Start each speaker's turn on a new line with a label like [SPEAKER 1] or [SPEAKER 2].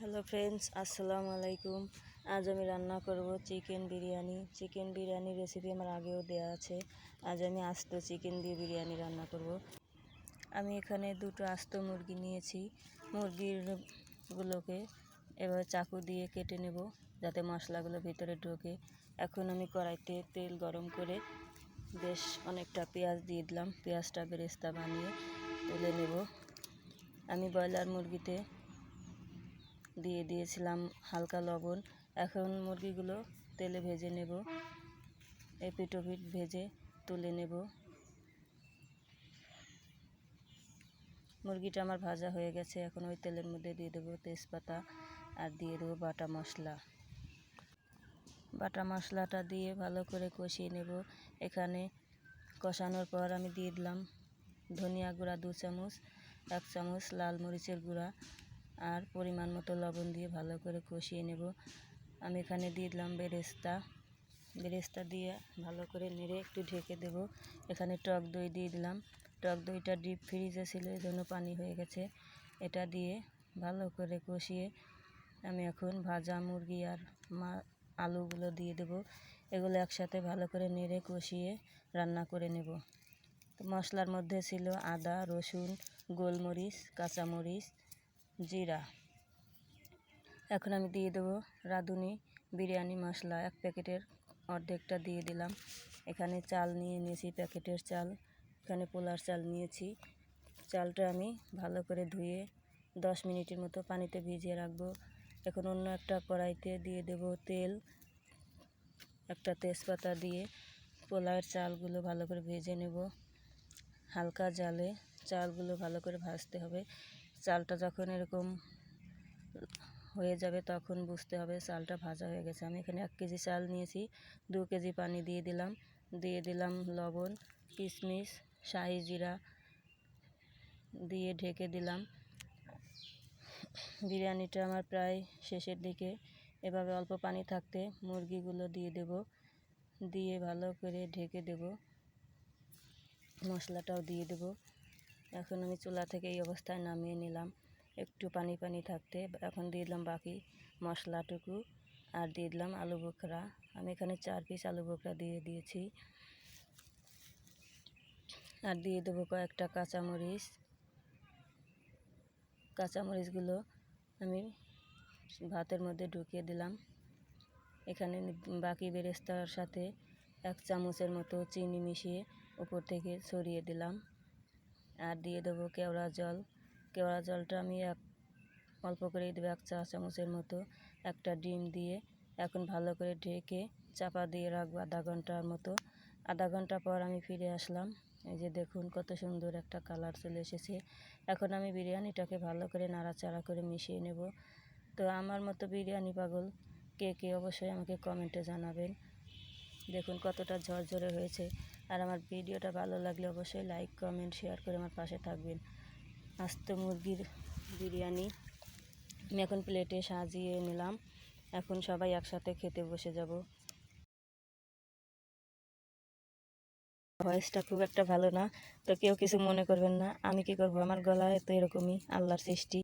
[SPEAKER 1] Hello friends, আসসালামু আলাইকুম। আজ আমি রান্না করব chicken biryani. Chicken biryani recipe আমার আগেও দেওয়া আছে। আজ আমি আস্ত চিকেন দিয়ে বিরিয়ানি রান্না করব। আমি এখানে দুটো আস্ত মুরগি নিয়েছি। মুরগিরগুলোকে এবার চাকু দিয়ে কেটে নেব, যাতে মশলাগুলো ভিতরে ঢোকে। এখন আমি কড়াইতে তেল গরম করে বেশ অনেকটা পেঁয়াজ দিয়ে দিলাম। পেঁয়াজটা বেরেস্তা বানিয়ে তুলে নেব। আমি ব্রয়লার মুরগিতে দিয়ে দিয়েছিলাম হালকা লবণ। এখন মুরগিগুলো তেলে ভেজে নেব। এপিট ওপিট ভেজে তুলে নেব। মুরগিটা আমার ভাজা হয়ে গেছে। এখন ওই তেলের মধ্যে দিয়ে দেবো তেজপাতা আর দিয়ে দেবো বাটা মশলা। বাটা মশলাটা দিয়ে ভালো করে কষিয়ে নেব। এখানে কষানোর পর আমি দিয়ে দিলাম ধনিয়া গুঁড়া দু চামচ, এক চামচ লাল মরিচের গুঁড়া আর পরিমাণ মতো লবণ দিয়ে ভালো করে কষিয়ে নেব। আমি এখানে দিয়ে দিলাম বেরেস্তা। বেরেস্তা দিয়ে ভালো করে নেড়ে একটু ঢেকে দেব। এখানে টক দই দিয়ে দিলাম। টক দইটা ডিপ ফ্রিজে ছিল এই জন্য পানি হয়ে গেছে। এটা দিয়ে ভালো করে কষিয়ে আমি এখন ভাজা মুরগি আর মা আলুগুলো দিয়ে দেব। এগুলো একসাথে ভালো করে নেড়ে কষিয়ে রান্না করে নেব। মশলার মধ্যে ছিল আদা, রসুন, গোলমরিচ, কাঁচামরিচ জিরা। এখন আমি দিয়ে দেবো রাঁধুনি বিরিয়ানি মশলা। এক প্যাকেটের অর্ধেকটা দিয়ে দিলাম। এখানে চাল নিয়ে নিয়েছি, প্যাকেটের চাল। এখানে পোলার চাল নিয়েছি। চালটা আমি ভালো করে ধুয়ে দশ মিনিটের মতো পানিতে ভিজিয়ে রাখব। এখন অন্য একটা কড়াইতে দিয়ে দেব তেল। একটা তেজপাতা দিয়ে পোলার চালগুলো ভালো করে ভেজে নেব। হালকা জালে চালগুলো ভালো করে ভাজতে হবে। চালটা যখন এরকম হয়ে যাবে তখন বুঝতে হবে চালটা ভাজা হয়ে গেছে। আমি এখানে এক কেজি চাল নিয়েছি, দু কেজি পানি দিয়ে দিলাম। দিয়ে দিলাম লবণ, কিশমিশ, শাহি জিরা দিয়ে ঢেকে দিলাম। বিরিয়ানিটা আমার প্রায় শেষের দিকে। এভাবে অল্প পানি থাকতে মুরগিগুলো দিয়ে দেব। দিয়ে ভালো করে ঢেকে দেব। মশলাটাও দিয়ে দেব। এখন আমি চুলা থেকে এই অবস্থায় নামিয়ে নিলাম। একটু পানি পানি থাকতে এখন দিয়ে দিলাম বাকি মশলাটুকু আর দিয়ে দিলাম আলু বোখরা। আমি এখানে চার পিস আলু বোখরা দিয়ে দিয়েছি। আর দিয়ে দেবো কয়েকটা কাঁচামরিচ। কাঁচামরিচগুলো আমি ভাতের মধ্যে ঢুকিয়ে দিলাম। এখানে বাকি বেরেস্তার সাথে এক চামচের মতো চিনি মিশিয়ে উপর থেকে ছড়িয়ে দিলাম। আর দিয়ে দেবো কেওড়া জল। কেওড়া জলটা আমি এক, অল্প করে দেবো এক চা চামচের মতো। একটা ডিম দিয়ে এখন ভালো করে ঢেকে চাপা দিয়ে রাখব আধা ঘণ্টার মতো। আধা ঘণ্টা পর আমি ফিরে আসলাম। এই যে দেখুন কত সুন্দর একটা কালার চলে এসেছে। এখন আমি বিরিয়ানিটাকে ভালো করে নাড়াচাড়া করে মিশিয়ে নেব। তো আমার মতো বিরিয়ানি পাগল কে কে অবশ্যই আমাকে কমেন্টে জানাবেন। দেখুন কতটা ঝরঝরে হয়েছে। আর আমার ভিডিওটা ভালো লাগলে অবশ্যই লাইক কমেন্ট শেয়ার করে আমার পাশে থাকবেন। আস্ত মুরগির বিরিয়ানি আমি এখন প্লেটে সাজিয়ে নিলাম। এখন সবাই একসাথে খেতে বসে যাব। ভয়েসটা খুব একটা ভালো না, তো কেউ কিছু মনে করবেন না। আমি কি করব? আমার গলায় তো এরকমই আল্লাহর সৃষ্টি।